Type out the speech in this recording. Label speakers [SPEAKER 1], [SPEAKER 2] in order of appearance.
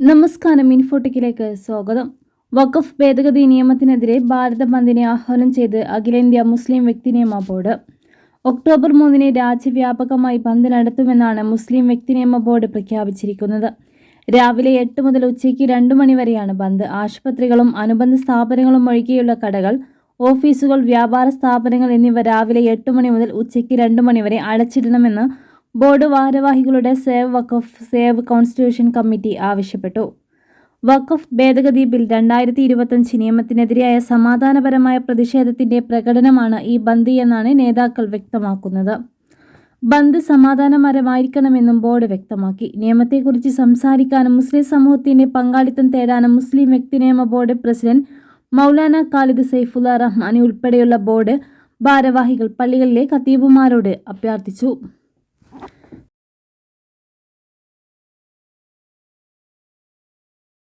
[SPEAKER 1] നമസ്കാരം ഇൻഫോട്ടിക്കിലേക്ക് സ്വാഗതം. വഖഫ് ഭേദഗതി നിയമത്തിനെതിരെ ഭാരത ബന്ദിനെ ആഹ്വാനം ചെയ്ത് അഖിലേന്ത്യാ മുസ്ലിം വ്യക്തിനിയമ ബോർഡ്. ഒക്ടോബർ മൂന്നിന് രാജ്യവ്യാപകമായി ബന്ദ് നടത്തുമെന്നാണ് മുസ്ലിം വ്യക്തിനിയമ ബോർഡ് പ്രഖ്യാപിച്ചിരിക്കുന്നത്. രാവിലെ എട്ട് മുതൽ ഉച്ചയ്ക്ക് രണ്ടു മണിവരെയാണ് ബന്ദ് ആശുപത്രികളും അനുബന്ധ സ്ഥാപനങ്ങളും ഒഴികെയുള്ള കടകൾ ഓഫീസുകൾ വ്യാപാര സ്ഥാപനങ്ങൾ എന്നിവ രാവിലെ എട്ട് മണി മുതൽ ഉച്ചയ്ക്ക് രണ്ട് മണിവരെ അടച്ചിടണമെന്ന് ബോർഡ് ഭാരവാഹികളുടെ save Waqf save constitution committee ആവശ്യപ്പെട്ടു. വഖഫ് ഭേദഗതി ബിൽ രണ്ടായിരത്തി ഇരുപത്തഞ്ച് നിയമത്തിനെതിരായ സമാധാനപരമായ പ്രതിഷേധത്തിന്റെ പ്രകടനമാണ് ഈ ബന്ദ് എന്നാണ് നേതാക്കൾ വ്യക്തമാക്കുന്നത്. ബന്ദ് സമാധാനപരമായിരിക്കണമെന്നും ബോർഡ് വ്യക്തമാക്കി. നിയമത്തെക്കുറിച്ച് സംസാരിക്കാനും മുസ്ലിം സമൂഹത്തിന്റെ പങ്കാളിത്തം തേടാനും മുസ്ലിം വ്യക്തിനിയമ ബോർഡ് പ്രസിഡന്റ് മൗലാന ഖാലിദ് സൈഫുല്ല റഹ്മാനി ഉൾപ്പെടെയുള്ള ബോർഡ് ഭാരവാഹികൾ പള്ളികളിലെ ഖത്തീബുമാരോട് അഭ്യർത്ഥിച്ചു.